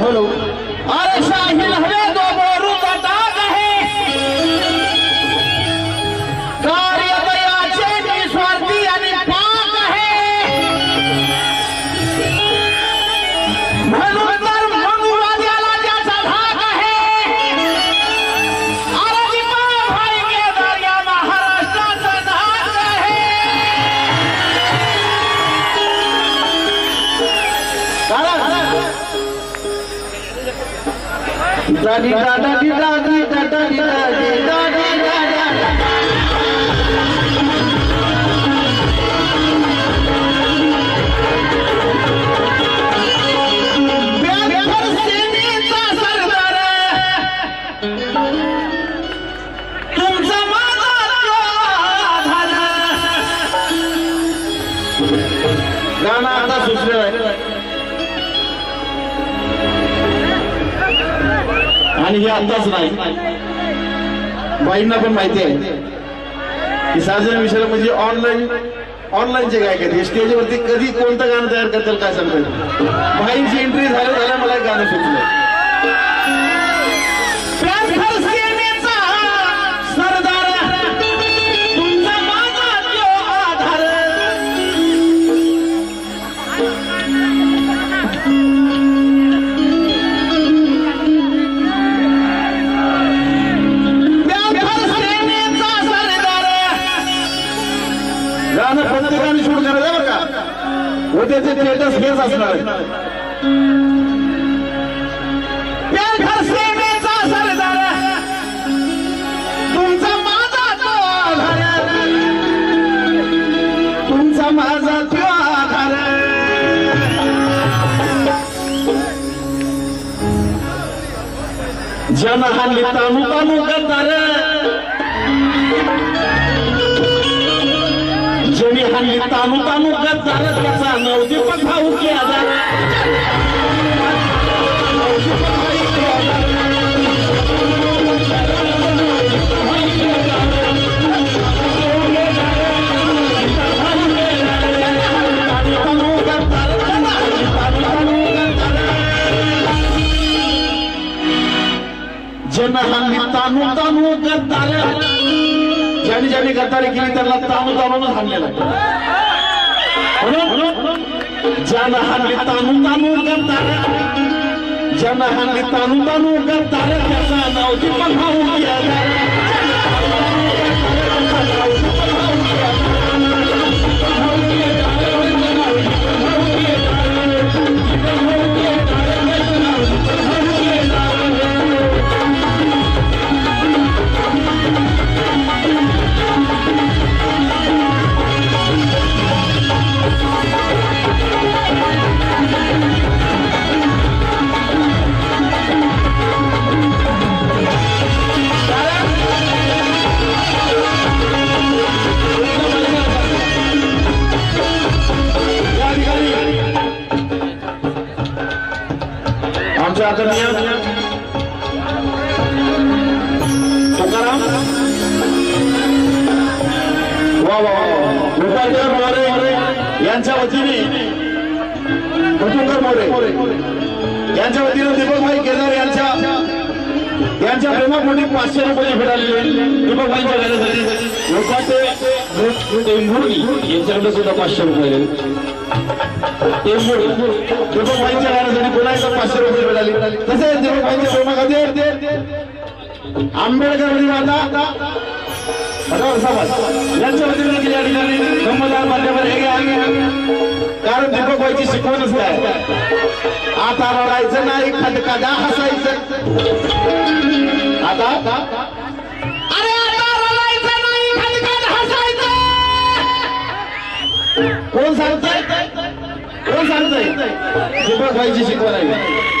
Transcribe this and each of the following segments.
Hello. da di da da di da da da da da आणि हे आताच नाही. बाईंना पण माहिती आहे. की साजन विषय म्हणजे ऑनलाईन ऑनलाईनचे गायक आहेत स्टेजवरती कधी कोणतं गाणं तयार करतात काय सांगतात? बाईंची एंट्री झालं झाल्या मला एक गाणं सुचलं. आधार तुमचा माझा तो हल्ली जनहानी तानू तानू गद्दार कोणी हल्ली तानू तानू गत झालं त्याचा नवदीप भाऊ की आजार? आधार हल्ली तानू तानू गत झालं. ज्यांनी ज्यांनी गद्दारी केली त्यांना तानू तानूनच हाणलेला आहे. म्हणून ज्यानं हाणली तानू तानू गद्दार ज्यांना हाणली तानू तानू गद्दार त्याचा नाव आमच्या आदरणीय तुकाराम वा वा वा गोपाळदेव मोरे यांच्या वतीने मधुकर मोरे यांच्या वतीने दीपकभाई केदार यांच्या यांच्या प्रेमापोटी पाचशे रुपये भेटाले दीपकभाईंच्या घरासाठी लोकांचे यांच्याकडे सुद्धा पाचशे रुपये टेंभुर्णी दीपकभाईंच्या घरासाठी पुन्हा पाचशे रुपये मिळाले तसेच दीपकभाईंच्या प्रेमाखातीर आंबेडकर माता भगवान समाज यांच्या वतीने देखील ठिकाणी संमदार माध्यमात हे कारण दीपकभाईची शिकवणच काय? आता रडायचं नाही खटकादा हसायचं आता सांगतंय कोण सांगतंय? दीपकभाईची शिकवण आहे.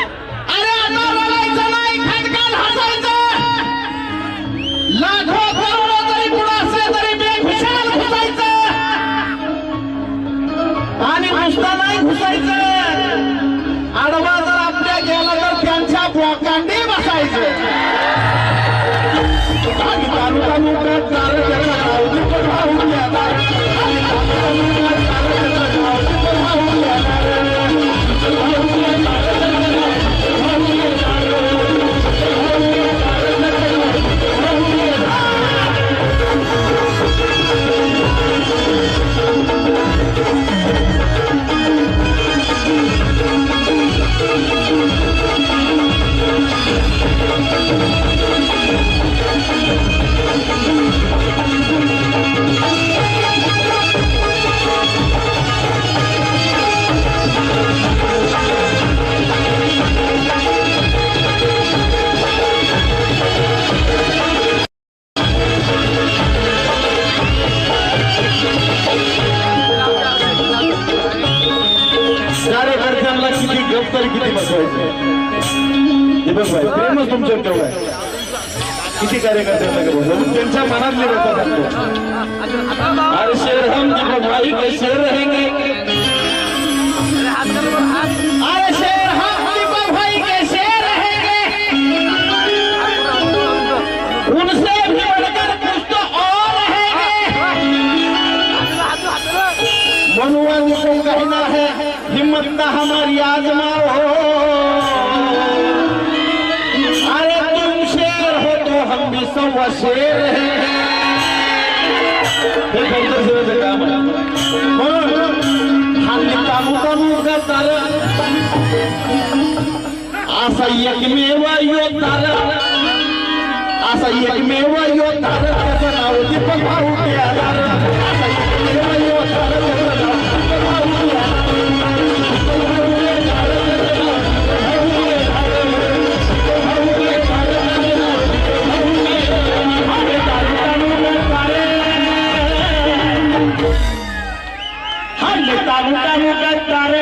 तरी किती बसवायचं? प्रेमच तुमच्या तेवढं आहे. किती कार्यकर्त्यांना त्यांच्या मनातली व्यक्त करतो. अरे शेर हम दीपक भाई शेर रहेंगे मनुआ को कहना है। हिम्मत ना हमारी आजमाओ। अरे तुम शेर हो तो हम भी सवा शेर हैं। हे फक्त शेराचं काम आहे म्हणून यो तालू आशा असा एकमेव योद्धार असा एकमेव योद्धार त्याचं नाव दीपक भाऊ हल्ली तालू तालू करताल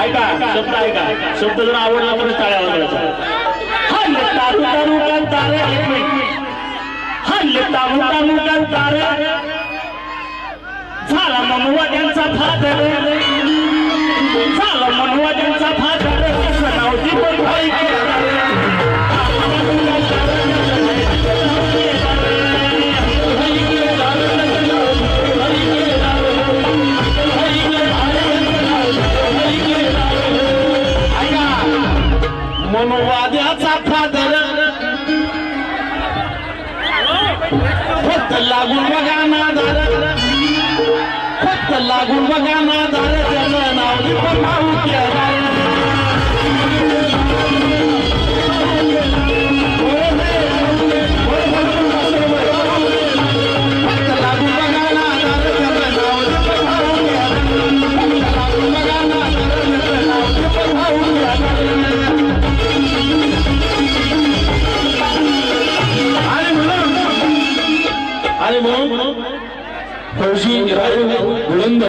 ऐका शब्द ऐका. शब्द जर आवडला तर टाळ्या वाजवायच्या हल्ले तालुका तालू तारे हल्ले तालुका तालू तारे झाला मनवा त्यांचा फादर. झाला मनवा त्यांचा फादर. त्याचं नाव फक्त बघा त्याचं नाव दीपक भाऊ